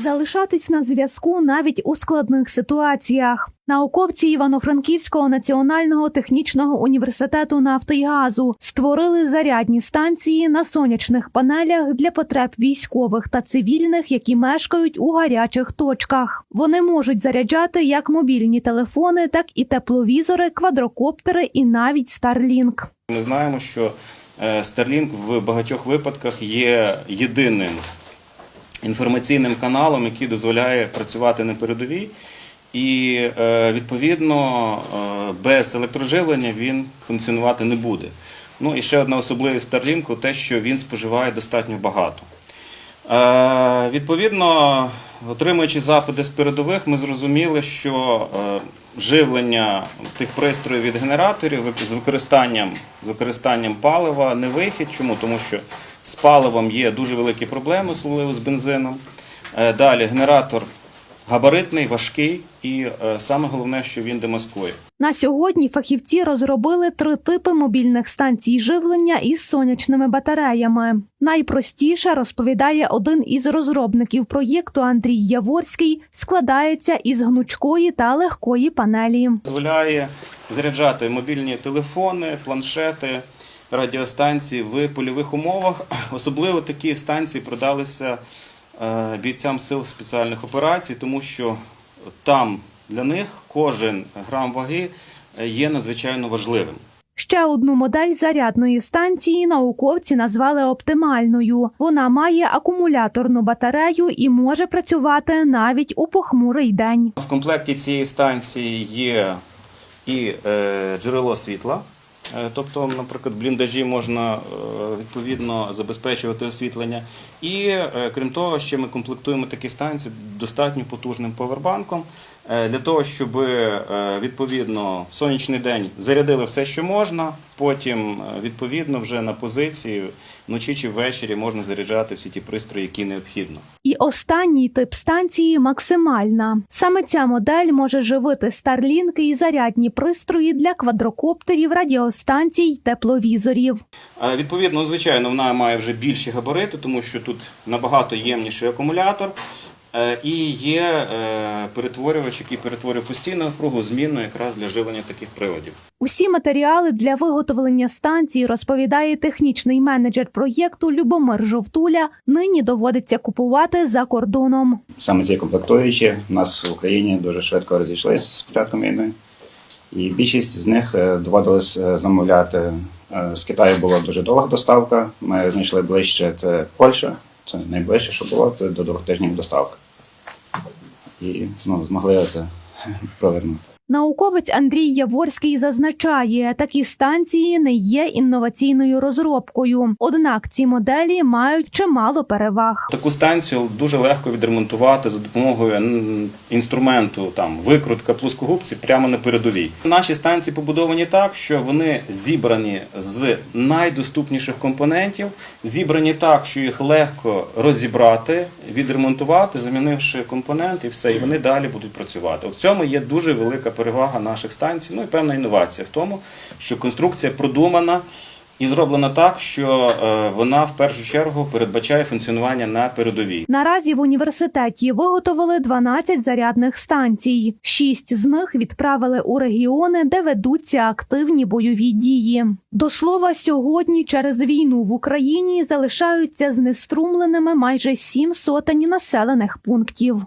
залишатись на зв'язку навіть у складних ситуаціях. Науковці Івано-Франківського національного технічного університету нафти і газу створили зарядні станції на сонячних панелях для потреб військових та цивільних, які мешкають у гарячих точках. Вони можуть заряджати як мобільні телефони, так і тепловізори, квадрокоптери і навіть Starlink. Ми знаємо, що е, Starlink в багатьох випадках є єдиним інформаційним каналом, який дозволяє працювати на передовій. І е, відповідно е, без електроживлення він функціонувати не буде. Ну і ще одна особливість Starlink – те, що він споживає достатньо багато. Е, Відповідно, отримуючи запити з передових, ми зрозуміли, що живлення тих пристроїв від генераторів з використанням, з використанням палива не вихід. Чому? Тому що з паливом є дуже великі проблеми, особливо з бензином. Е, Далі генератор габаритний, важкий і е, саме головне, що він демаскує. На сьогодні фахівці розробили три типи мобільних станцій живлення із сонячними батареями. Найпростіше розповідає один із розробників проєкту Андрій Яворський. Складається із гнучкої та легкої панелі. дозволяє заряджати мобільні телефони, планшети, радіостанції в польових умовах. Особливо такі станції продалися е, бійцям сил спеціальних операцій, тому що там для них кожен грам ваги е, є надзвичайно важливим. Ще одну модель зарядної станції науковці назвали оптимальною. Вона має акумуляторну батарею і може працювати навіть у похмурий день. В комплекті цієї станції є і е, джерело світла. Е, Тобто, наприклад, бліндажі можна е, відповідно забезпечувати освітлення. І е, крім того, ще ми комплектуємо такі станції достатньо потужним повербанком для того, щоб відповідно сонячний день зарядили все, що можна. Потім, відповідно, вже на позиції вночі чи ввечері можна заряджати всі ті пристрої, які необхідно. І останній тип станції максимальна. Саме ця модель може живити старлінки і зарядні пристрої для квадрокоптерів, радіостанцій, тепловізорів. Відповідно, звичайно, вона має вже більші габарити, тому що тут набагато ємніший акумулятор. Е, І є е, перетворювач, який перетворює постійну напругу змінну якраз для живлення таких приладів. Усі матеріали для виготовлення станції розповідає технічний менеджер проєкту Любомир Жовтуля. Нині доводиться купувати за кордоном. Саме ці комплектуючі в нас в Україні дуже швидко розійшлися з початком війни. І більшість з них е, доводилось замовляти. З Китаю була дуже довга доставка. Ми знайшли ближче це Польща. Це найближче, що було, це до двох тижнів доставка. І ну, змогли це провернути. Науковець Андрій Яворський зазначає, такі станції не є інноваційною розробкою. Однак ці моделі мають чимало переваг. Таку станцію дуже легко відремонтувати за допомогою інструменту там викрутка, плоскогубці прямо на передовій. Наші станції побудовані так, що вони зібрані з найдоступніших компонентів, зібрані так, що їх легко розібрати, відремонтувати, замінивши компонент, і все, і вони далі будуть працювати. В цьому є дуже велика перевага наших станцій. Ну і певна інновація в тому, що конструкція продумана. І зроблена так, що е, вона в першу чергу передбачає функціонування на передовій. Наразі в університеті виготовили 12 зарядних станцій. Шість з них відправили у регіони, де ведуться активні бойові дії. До слова, сьогодні через війну в Україні залишаються знеструмленими майже сім сотень населених пунктів.